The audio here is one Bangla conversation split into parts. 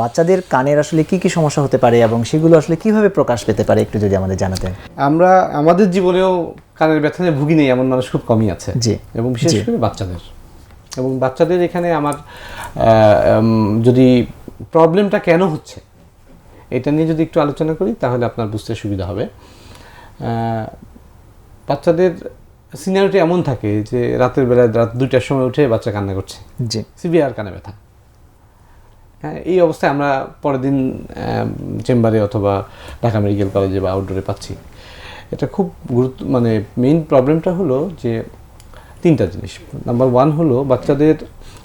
বাচ্চাদের কানের আসলে কি কি সমস্যা হতে পারে এবং সেগুলো আসলে কীভাবে প্রকাশ পেতে পারে একটু যদি আমাদের জানাতেন? আমরা আমাদের জীবনেও কানের ব্যথা নিয়ে ভুগি নেই এমন মানুষ খুব কমই আছে। জি। এবং বিশেষ করে বাচ্চাদের। এবং বাচ্চাদের এখানে আমার যদি প্রবলেমটা কেন হচ্ছে এটা নিয়ে যদি একটু আলোচনা করি তাহলে আপনার বুঝতে সুবিধা হবে। বাচ্চাদের সিনিয়রিটি এমন থাকে যে রাতের বেলায় রাত দুইটার সময় উঠে বাচ্চা কান্না করছে। জি। সিভিয়ার কানে ব্যথা। হ্যাঁ এই অবস্থায় আমরা পরের দিন চেম্বারে অথবা ঢাকা মেডিকেল কলেজে বা আউটডোরে পাচ্ছি। এটা খুব গুরুত্ব মানে মেইন প্রবলেমটা হলো যে তিনটা জিনিস। নাম্বার ওয়ান হলো বাচ্চাদের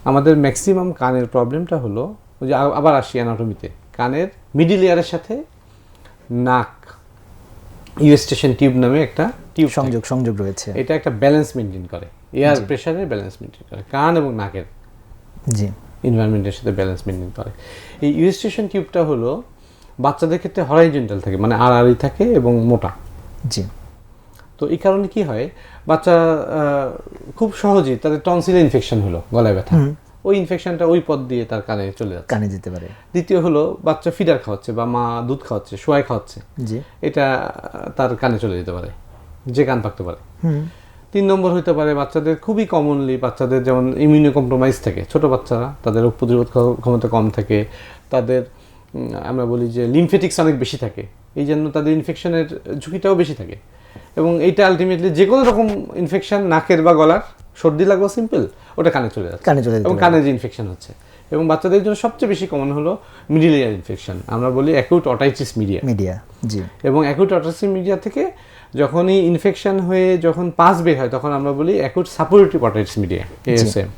আমাদের ম্যাক্সিমাম কানের প্রবলেমটা হলো ওই যে আবার আসি অ্যানাটমিতে কানের মিডিল ইয়ারের সাথে নাক ইউ স্টেশন টিউব নামে একটা টিউব সংযোগ সংযোগ রয়েছে। এটা একটা ব্যালেন্স মেনটেন করে। এয়ার প্রেশারের ব্যালেন্স মেনটেন করে কান এবং নাকের। জি। এনভায়রনমেন্টের সাথে ব্যালেন্স মেনটেন করে। এই ইউস্টেশন টিউবটা হলো বাচ্চাদের ক্ষেত্রে হরাইজেন্টাল থাকে মানে আড়াআড়ি থাকে এবং মোটা। জি। তো এই কারণে কি হয় বাচ্চা খুব সহজেই তাদের টনসিলে ইনফেকশন হলো গলায় ব্যথা। ওই ইনফেকশনটা ওই পথ দিয়ে তার কানে চলে যাচ্ছে। কানে যেতে পারে। দ্বিতীয় হলো বাচ্চা ফিডার খাওয়াচ্ছে বা মা দুধ খাওয়াচ্ছে সোয়াই খাওয়াচ্ছে। জি। এটা তার কানে চলে যেতে পারে যে কান পাকতে পারে। হুম। তিন নম্বর হতে পারে বাচ্চাদের খুবই কমনলি বাচ্চাদের যেমন ইমিউনো কম্প্রোমাইজ থাকে। ছোট বাচ্চারা তাদের রোগ প্রতিরোধ ক্ষমতা কম থাকে। তাদের আমরা বলি যে লিমফেটিক্স অনেক বেশি থাকে। এই জন্য তাদের ইনফেকশনের ঝুঁকিটাও বেশি থাকে। এবং এইটা আলটিমেটলি যে কোনো রকম ইনফেকশন নাকের বা গলার সর্দি লাগবে সিম্পল ওটা কানে চলে যাচ্ছে। কানে চলে এবং কানে যে ইনফেকশন হচ্ছে। এবং বাচ্চাদের জন্য সবচেয়ে বেশি কমন হলো মিডিল ইয়ার ইনফেকশন আমরা বলি অ্যাকিউট অটাইটিস মিডিয়া মিডিয়া জি। এবং অ্যাকুট অটাসি মিডিয়া থেকে যখনই ইনফেকশন হয়ে যখন পাস বের হয় তখন আমরা বলি acute suppurative otitis media ASM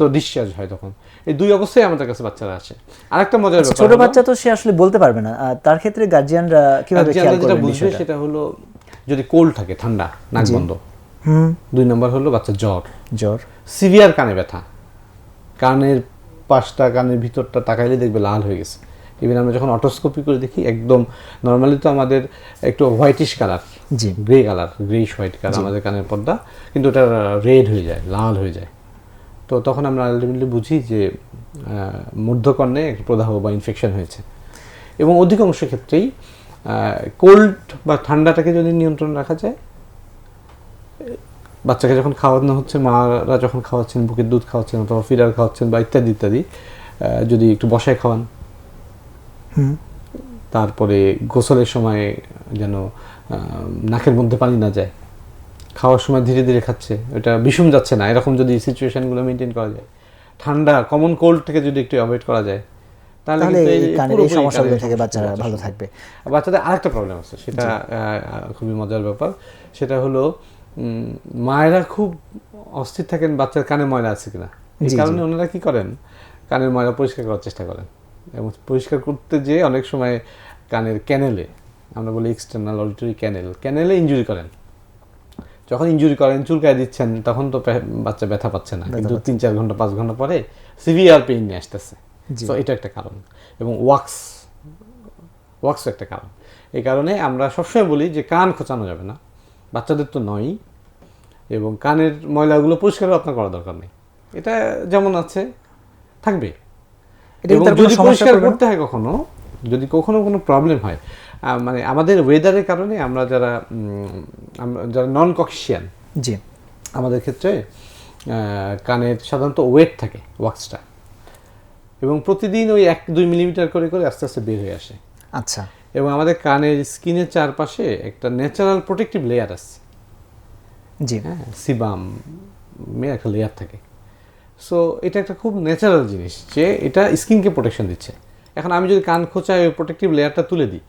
তো ডিসচার্জ হয় তখন। এই দুই অবস্থায় আমাদের কাছে বাচ্চারা আসে। আরেকটা মজার ব্যাপার ছোট বাচ্চা তো সে আসলে বলতে পারবে না। তার ক্ষেত্রে গার্জিয়ানরা কীভাবে খেয়াল যেটা বুঝবে সেটা হলো যদি কোল্ড থাকে ঠান্ডা নাক বন্ধ। হুম। দুই নম্বর হলো বাচ্চা জ্বর। জ্বর। সিভিয়ার কানে ব্যথা। কানের পাশটা কানের ভিতরটা তাকাইলে দেখবে লাল হয়ে গেছে। ইভেন আমরা যখন অটোস্কোপি করে দেখি একদম নর্মালি তো আমাদের একটু হোয়াইটিশ কালার জি। Grey colour greyish white colour আমাদের কানের পর্দা কিন্তু ওটা রেড হয়ে যায় লাল হয়ে যায়। তো তখন আমরা আলটিমেটলি বুঝি যে মধ্যকর্ণে একটি প্রদাহ বা ইনফেকশন হয়েছে। এবং অধিকাংশ ক্ষেত্রেই কোল্ড বা ঠান্ডাটাকে যদি নিয়ন্ত্রণ রাখা যায় বাচ্চাকে যখন খাওয়ানো হচ্ছে মারা যখন খাওয়াচ্ছেন বুকের দুধ খাওয়াচ্ছেন অথবা ফিডার খাওয়াচ্ছেন বা ইত্যাদি ইত্যাদি যদি একটু বসায় খাওয়ান তারপরে গোসলের সময় যেন নাকের মধ্যে পানি না যায় খাওয়ার সময় ধীরে ধীরে খাচ্ছে ওটা বিষম যাচ্ছে না এরকম যদি সিচুয়েশনগুলো মেনটেন করা যায় ঠান্ডা কমন কোল্ড থেকে যদি একটু অ্যাভয়েড করা যায় তাহলে এই সমস্যাগুলো থেকে বাচ্চারা ভালো থাকবে। আর বাচ্চাদের আরেকটা প্রবলেম আছে সেটা খুবই মজার ব্যাপার সেটা হলো মায়েরা খুব অস্থির থাকেন বাচ্চার কানে ময়লা আছে কিনা। এই। কারণে ওনারা কি করেন? কানের ময়লা পরিষ্কার করার চেষ্টা করেন। এবং পরিষ্কার করতে যেয়ে অনেক সময় কানের ক্যানেলে আমরা বলি এক্সটার্নাল অডিটরি ক্যানেল ক্যানেলে ইনজুরি করেন। যখন ইনজুরি করেন চুলকায় দিচ্ছেন তখন তো বাচ্চা ব্যথা পাচ্ছে না। কিন্তু তিন চার ঘণ্টা পাঁচ ঘণ্টা পরে সিভিয়ার পেইন নিয়ে আসতেছে। তো এটা একটা কারণ। এবং ওয়াক্স ওয়াক্সও একটা কারণ। এই কারণে আমরা সবসময় বলি যে কান খোঁচানো যাবে না। বাচ্চাদের তো নয়ই। এবং কানের ময়লাগুলো পরিষ্কারও আপনার করা দরকার নেই। এটা যেমন আছে থাকবে। যদি পরিষ্কার করতে হয় কখনো যদি কখনো কোনো প্রবলেম হয় মানে আমাদের ওয়েদারের কারণে আমরা যারা যারা নন কক্সিয়ান জি। আমাদের ক্ষেত্রে কানের সাধারণত ওয়েট থাকে ওয়াক্সটা এবং প্রতিদিন ওই এক দুই মিলিমিটার করে করে আস্তে আস্তে বের হয়ে আসে। আচ্ছা। এবং আমাদের কানের স্কিনের চারপাশে একটা ন্যাচারাল প্রোটেক্টিভ লেয়ার আছে। জি। হ্যাঁ সিবাম একটা লেয়ার থাকে। সো এটা একটা খুব ন্যাচারাল জিনিস যে এটা স্কিনকে প্রোটেকশন দিচ্ছে। এখন আমি যদি কান খোঁচায় ওই প্রোটেক্টিভ লেয়ারটা তুলে দিই।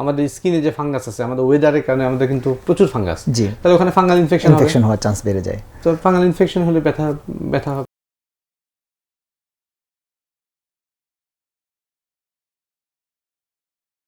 আমাদের স্কিনে যে ফাঙ্গাস আছে আমাদের ওয়েদারের কারণে আমাদের কিন্তু প্রচুর ফাঙ্গাস জি। তাহলে ওখানে ফাঙ্গাল ইনফেকশন ইনফেকশন হওয়ার চান্স বেড়ে যায়। তো ফাঙ্গাল ইনফেকশন হলে ব্যথা ব্যথা